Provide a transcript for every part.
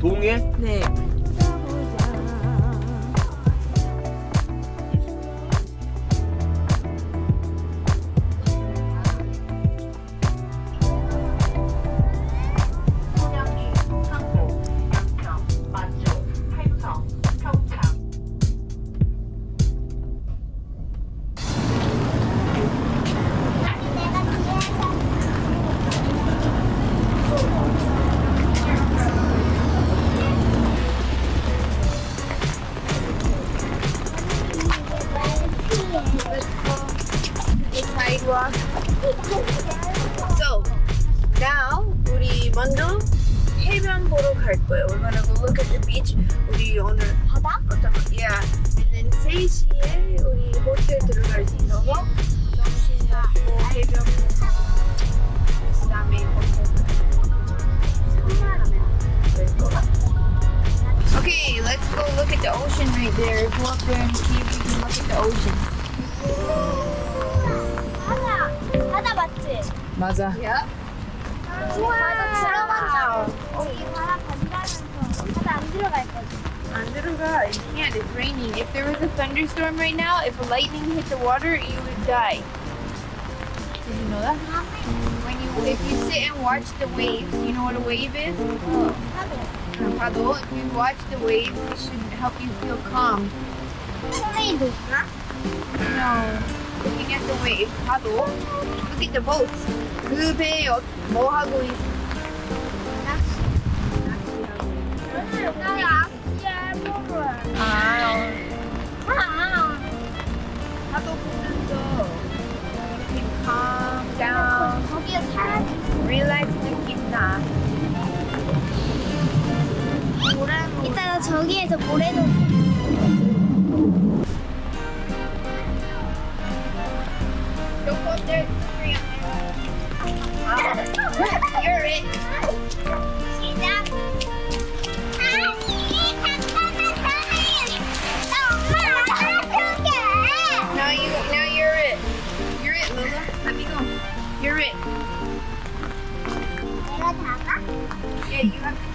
동해. 네. 3시에 우리 호텔 들어갈 수 있어서 점심 먹고 해변 보고 그 다음에 호텔 Okay, let's go look at the ocean right there. Go up there and see if we can look at the ocean. 바다. 바다 맞지? 맞아. Yeah. 바다 들어간다. 우리 바다 간다면서 바다 안 들어갈 거지. 안 들어가. You can't. It's raining. If there was a thunderstorm right now, if lightning hit the water, you would die. Did you know that? When you, if you sit and watch the waves, you know what a wave is? 바다. 파도. If you watch the waves, it should help you feel calm. 소리도 있나? No. Looking at the wave, 파도. Look at the boats. 그 배에 어- 뭐 하고 있? 나 저기에서 모래도 Don't go up there. It's slippery up there. You're it. 시작. 아니, 잠깐만, 나 엄마 알아줄게. Now you, now you're it. You're it, Lola. Let me go. You're it. 내가 잡아? Yeah, you have to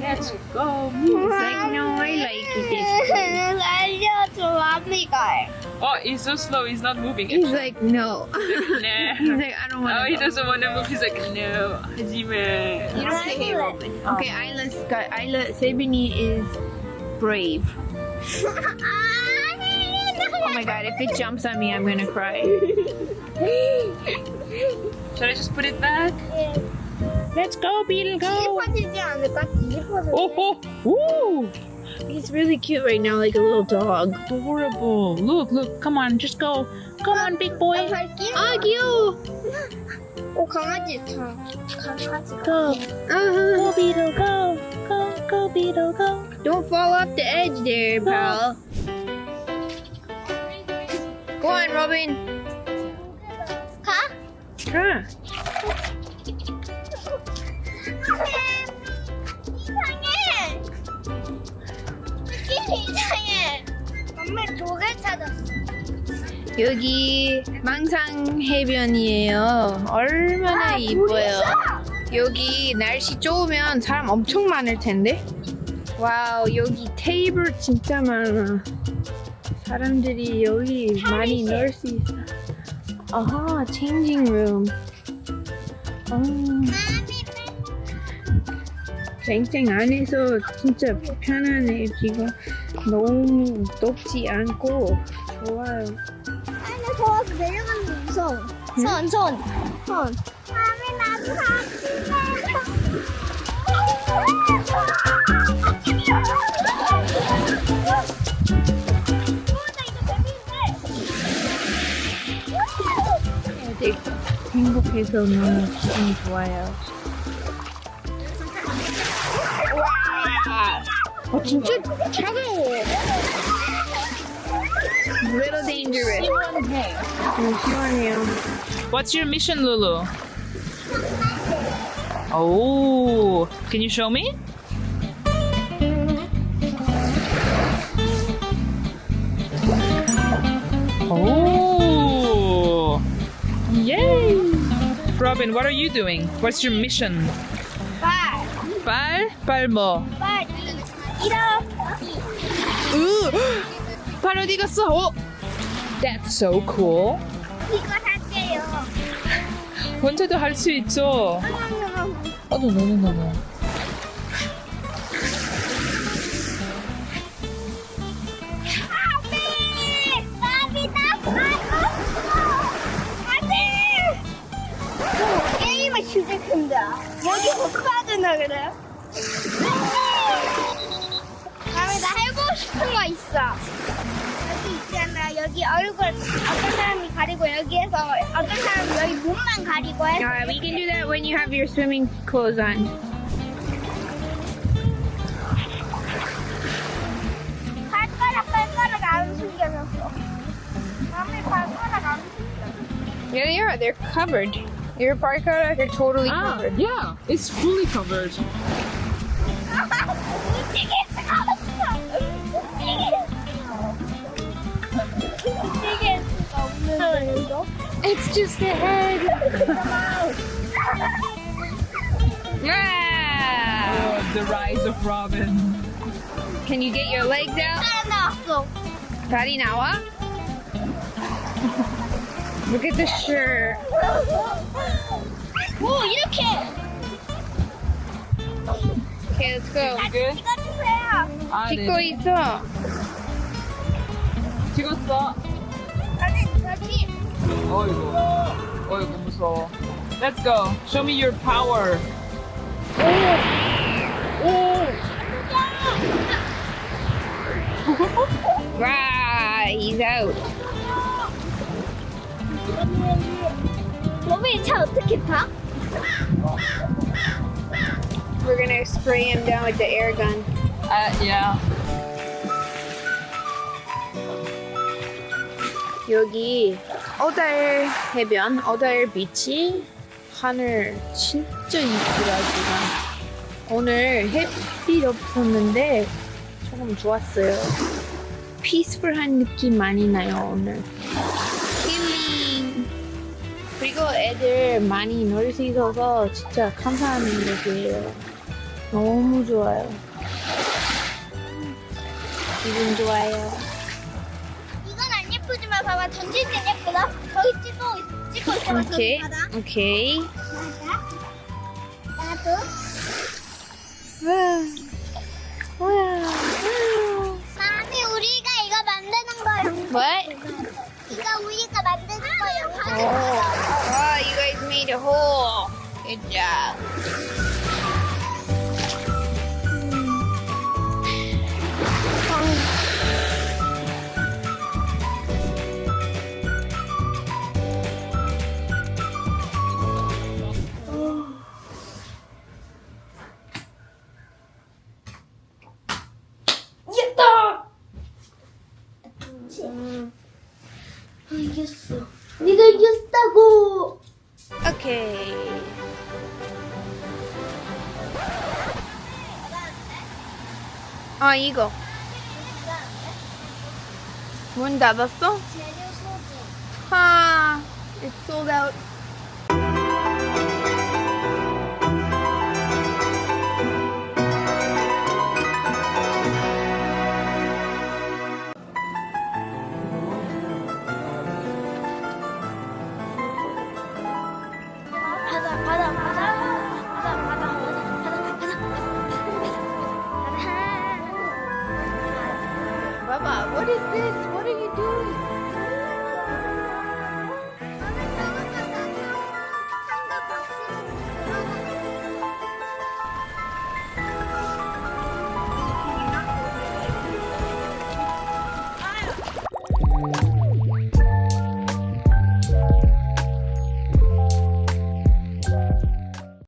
Let's go. It's like, no, I like it. I just me guy. Oh, he's so slow. He's not moving. He's like, no. He's like, nah. he's like, I don't want to. Oh, he go. doesn't want to move. He's like, no. Hajime. You don't say Robin. Okay, Ayla's guy. Ayla Sabini is brave. oh my god, if it jumps on me, I'm gonna cry. Should I just put it back? Yeah. Let's go, Beetle, go! 뒤집어지지 않을까? 뒤집어져. Oh, oh, ooh, He's really cute right now, like a little dog. adorable. Look, look, come on, just go. Come on, big boy. 갈게요. Ah, cute! 오, 강아지 다. 강아지. Go. Uh-huh. Go, Beetle, go. Go, go, Beetle, go. Don't fall off the edge there, pal. Go on, Robin. 가? Huh. 이상해. 느낌이 이상해. 엄마 조개 찾았어. 여기 망상 해변이에요. 얼마나 이뻐요. 여기 날씨 좋으면 사람 엄청 많을 텐데. 와우, 여기 테이블 진짜 많아. 사람들이 여기 많이 넣을 수 있어. 아하, changing room. 어, 쨍쨍 안에서 진짜 편하네. 지금 너무 덥지 않고 좋아요. 안에 더워서 내려가는 거 무서워. 손, 손, 손. 마음이 나도 행복해서 너무 기분이 좋아요. 어 진짜 차가워. Little dangerous. 음, 시원해요. What's your mission, Lulu? Oh, can you show me? Oh, yay! Robin, what are you doing? What's your mission? 빨. 빨? 빨 뭐? 으, 바로 어디 갔어? 어? That's so cool. 이거 할게요. 언제도 할 수 있죠. 어머 너무 너무. 게임을 시작한다. 여기 못 빠져나 그래요? 싶은 거 있어. 여기 있잖아. 여기 얼굴 어떤 사람이 가리고 여기에서 어떤 사람이 여기 몸만 가리고 해. Uh, we can do that when you have your swimming clothes on. 발가락 발가락 안 숨겨졌어. 남의 발가락 안 숨겨졌어. Yeah, they are. They're covered. Your parka are totally Ah, covered. yeah, it's fully covered. It's just a head. Yeah. Oh, the rise of Robin. Can you get your legs out? 잘 나왔어. 다리 나와? Look at the shirt. 오 이렇게. Okay, let's go. 다시 good? 찍어주세요. 아, 찍고 있어. 찍었어. 아니 다시. 어이구, 어이구 무서워. Let's go. Show me your power. Wow, he's out. 로빈 차 어떻게 타? We're gonna spray him down with the air gun. Uh, yeah. 여기 어달 해변, 어달 비치 하늘 진짜 이쁘다 지금. 오늘 햇빛 없었는데 조금 좋았어요. 피스풀한 느낌 많이 나요 오늘. 힐링. 그리고 애들 많이 놀 수 있어서 진짜 감사하는 얘기예요. 너무 좋아요. 기분 좋아요. 예쁘지만 봐봐 던질 땐 예쁘다. 저기 찍고 있- 찍고 있어. 오케이. 오케이. 나도. 와. 마미 우리가 이거 만드는 거 What? 이거 우리가 만드는 거 Oh. oh, you guys made a hole. Good job. 이겼어. 네가 이겼다고. Okay. 아 이거 문 닫았어? 하, it's sold out.